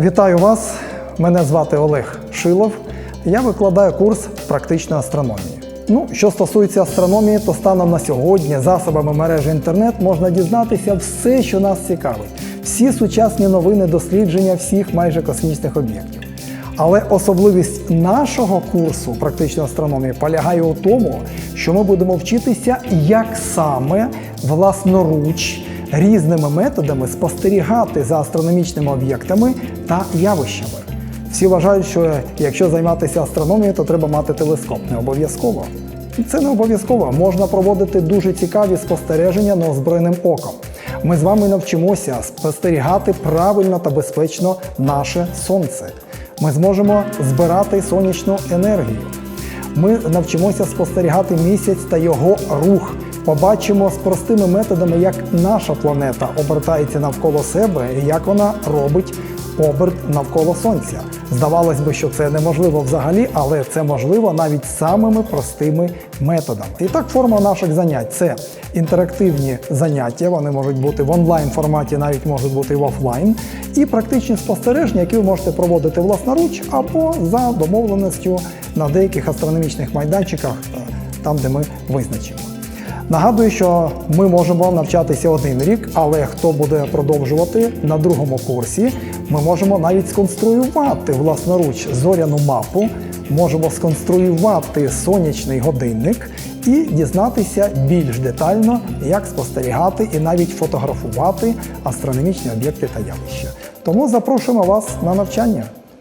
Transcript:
Вітаю вас! Мене звати Олег Шилов. Я викладаю курс практичної астрономії. Ну, що стосується астрономії, то станом на сьогодні засобами мережі інтернет можна дізнатися все, що нас цікавить, всі сучасні новини дослідження всіх майже космічних об'єктів. Але особливість нашого курсу практичної астрономії полягає у тому, що ми будемо вчитися, як саме власноруч різними методами спостерігати за астрономічними об'єктами та явищами. Всі вважають, що якщо займатися астрономією, то треба мати телескоп. Не обов'язково. Це не обов'язково. Можна проводити дуже цікаві спостереження неозброєним оком. Ми з вами навчимося спостерігати правильно та безпечно наше сонце. Ми зможемо збирати сонячну енергію. Ми навчимося спостерігати місяць та його рух. Побачимо з простими методами, як наша планета обертається навколо себе як вона робить оберт навколо сонця. Здавалось би, що це неможливо взагалі, але це можливо навіть самими простими методами. І так, форма наших занять це інтерактивні заняття. Вони можуть бути в онлайн форматі, навіть можуть бути в офлайн, і практичні спостереження, які ви можете проводити власноруч або за домовленістю на деяких астрономічних майданчиках, е, там де ми визначимо. Нагадую, що ми можемо навчатися один рік, але хто буде продовжувати на другому курсі, ми можемо навіть сконструювати власноруч зоряну мапу, можемо сконструювати сонячний годинник і дізнатися більш детально, як спостерігати і навіть фотографувати астрономічні об'єкти та явища. Тому запрошуємо вас на навчання.